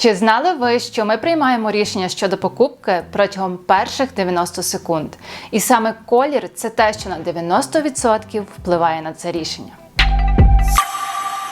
Чи знали ви, що ми приймаємо рішення щодо покупки протягом перших 90 секунд? І саме колір це те, що на 90% впливає на це рішення.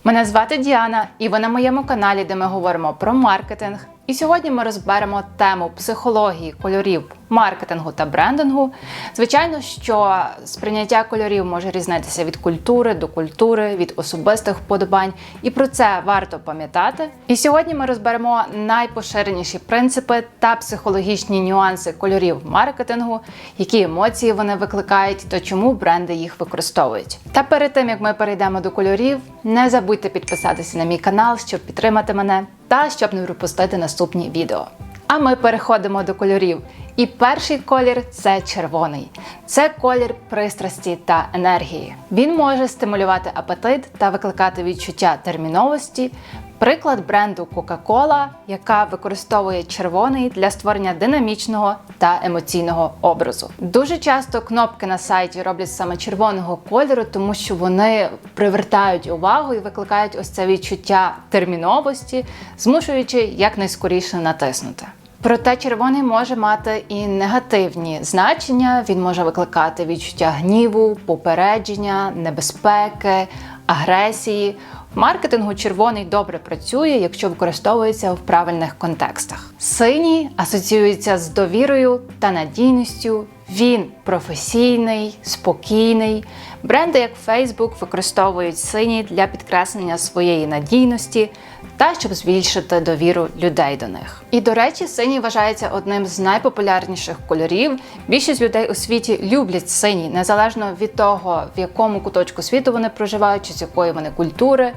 Мене звати Діана, і ви на моєму каналі, де ми говоримо про маркетинг. І сьогодні ми розберемо тему психології кольорів, маркетингу та брендингу. Звичайно, що сприйняття кольорів може різнитися від культури до культури, від особистих вподобань, і про це варто пам'ятати. І сьогодні ми розберемо найпоширеніші принципи та психологічні нюанси кольорів маркетингу, які емоції вони викликають та чому бренди їх використовують. Та перед тим як ми перейдемо до кольорів, не забудьте підписатися на мій канал, щоб підтримати мене та щоб не пропустити наступні відео. А ми переходимо до кольорів. І перший колір це червоний. Це колір пристрасті та енергії. Він може стимулювати апетит та викликати відчуття терміновості. Приклад бренду Coca-Cola, яка використовує червоний для створення динамічного та емоційного образу. Дуже часто кнопки на сайті роблять саме червоного кольору, тому що вони привертають увагу і викликають ось це відчуття терміновості, змушуючи якнайскоріше натиснути. Проте червоний може мати і негативні значення. Він може викликати відчуття гніву, попередження, небезпеки, агресії. Маркетингу червоний добре працює, якщо використовується в правильних контекстах. Синій асоціюється з довірою та надійністю. Він професійний, спокійний. Бренди, як Facebook, використовують синій для підкреслення своєї надійності та щоб збільшити довіру людей до них. І до речі, синій вважається одним з найпопулярніших кольорів. Більшість людей у світі люблять синій, незалежно від того, в якому куточку світу вони проживають, чи з якої вони культури.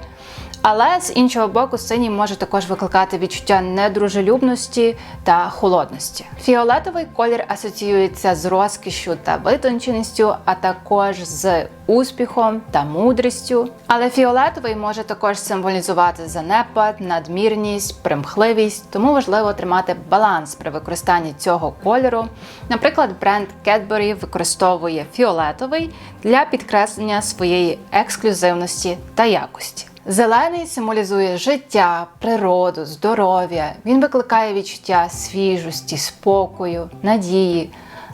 Але з іншого боку, синій може також викликати відчуття недружелюбності та холодності. Фіолетовий колір асоціюється з розкішю та витонченістю, а також з успіхом та мудрістю. Але фіолетовий може також символізувати занепад, надмірність, примхливість, тому важливо тримати баланс при використанні цього кольору. Наприклад, бренд Cadbury використовує фіолетовий для підкреслення своєї ексклюзивності та якості. Зелений символізує життя, природу, здоров'я. Він викликає відчуття свіжості, спокою, надії.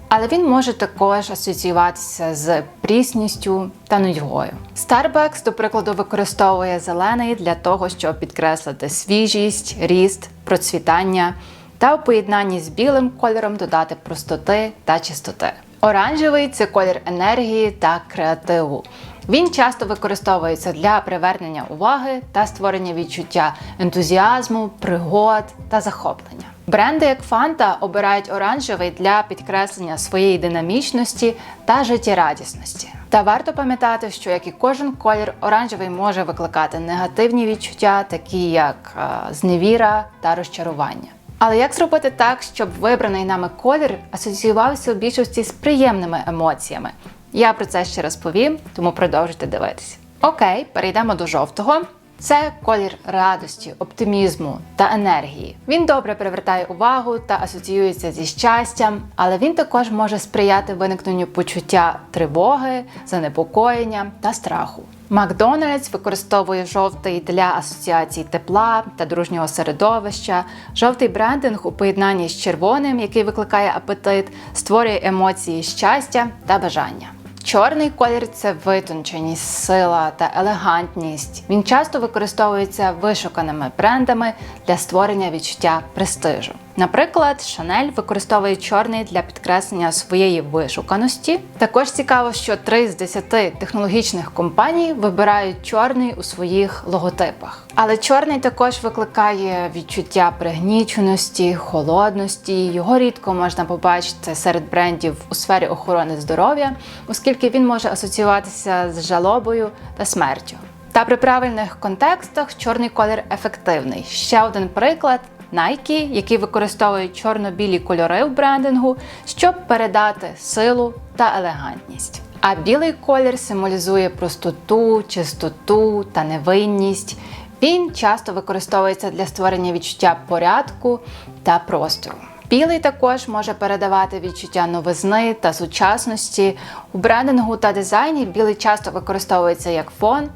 Але він може також асоціюватися з прісністю та нудьгою. Starbucks, до прикладу, використовує зелений для того, щоб підкреслити свіжість, ріст, процвітання та у поєднанні з білим кольором додати простоти та чистоти. Оранжевий це колір енергії та креативу. Він часто використовується для привернення уваги та створення відчуття ентузіазму, пригод та захоплення. Бренди як Fanta обирають оранжевий для підкреслення своєї динамічності та життєрадісності. Та варто пам'ятати, що як і кожен колір, оранжевий може викликати негативні відчуття, такі як зневіра та розчарування. Але як зробити так, щоб вибраний нами колір асоціювався у більшості з приємними емоціями? Я про це ще розповім, тому продовжуйте дивитися. Окей, перейдемо до жовтого. Це колір радості, оптимізму та енергії. Він добре привертає увагу та асоціюється зі щастям, але він також може сприяти виникненню почуття тривоги, занепокоєння та страху. Макдональдс використовує жовтий для асоціацій тепла та дружнього середовища. Жовтий брендинг у поєднанні з червоним, який викликає апетит, створює емоції щастя та бажання. Чорний колір це витонченість, сила та елегантність. Він часто використовується вишуканими брендами для створення відчуття престижу. Наприклад, Шанель використовує чорний для підкреслення своєї вишуканості. Також цікаво, що 3 з 10 технологічних компаній вибирають чорний у своїх логотипах. Але чорний також викликає відчуття пригніченості, холодності. Його рідко можна побачити серед брендів у сфері охорони здоров'я, оскільки він може асоціюватися з жалобою та смертю. Та при правильних контекстах чорний колір ефективний. Ще один приклад Nike, які використовують чорно-білі кольори в брендингу, щоб передати силу та елегантність. А білий колір символізує простоту, чистоту та невинність. Він часто використовується для створення відчуття порядку та простору. Білий також може передавати відчуття новизни та сучасності. У брендингу та дизайні білий часто використовується як фон,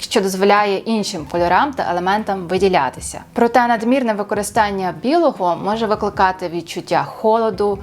що дозволяє іншим кольорам та елементам виділятися. Проте надмірне використання білого може викликати відчуття холоду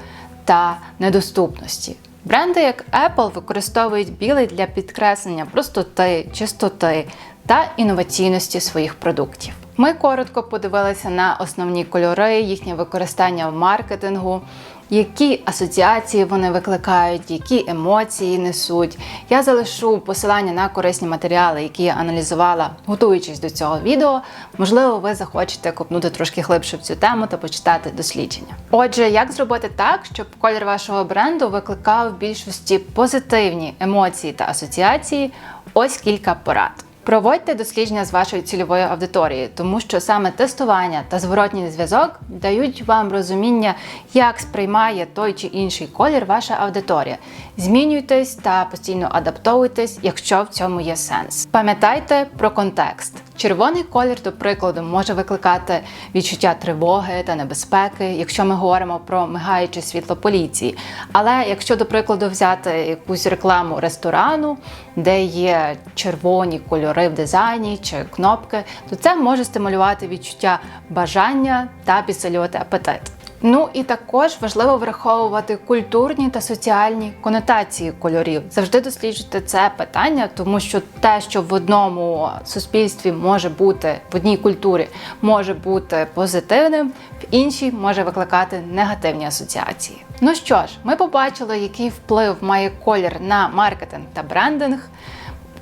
та недоступності. Бренди як Apple використовують білий для підкреслення простоти, чистоти та інноваційності своїх продуктів. Ми коротко подивилися на основні кольори, їхнє використання в маркетингу, які асоціації вони викликають, які емоції несуть. Я залишу посилання на корисні матеріали, які я аналізувала, готуючись до цього відео. Можливо, ви захочете копнути трошки глибше в цю тему та почитати дослідження. Отже, як зробити так, щоб колір вашого бренду викликав в більшості позитивні емоції та асоціації? Ось кілька порад. Проводьте дослідження з вашою цільовою аудиторією, тому що саме тестування та зворотній зв'язок дають вам розуміння, як сприймає той чи інший колір ваша аудиторія. Змінюйтесь та постійно адаптовуйтесь, якщо в цьому є сенс. Пам'ятайте про контекст. Червоний колір, до прикладу, може викликати відчуття тривоги та небезпеки, якщо ми говоримо про мигаюче світло поліції. Але якщо, до прикладу, взяти якусь рекламу ресторану, де є червоні кольори в дизайні чи кнопки, то це може стимулювати відчуття бажання та підсилювати апетит. Ну і також важливо враховувати культурні та соціальні конотації кольорів. Завжди досліджуйте це питання, тому що те, що в одному суспільстві може бути в одній культурі, може бути позитивним, в іншій може викликати негативні асоціації. Ну що ж, ми побачили, який вплив має колір на маркетинг та брендинг.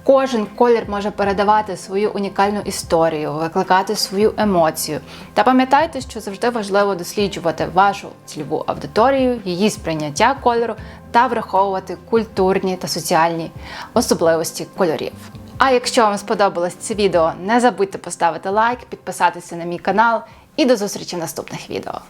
Кожен колір може передавати свою унікальну історію, викликати свою емоцію. Та пам'ятайте, що завжди важливо досліджувати вашу цільову аудиторію, її сприйняття кольору та враховувати культурні та соціальні особливості кольорів. А якщо вам сподобалось це відео, не забудьте поставити лайк, підписатися на мій канал і до зустрічі в наступних відео.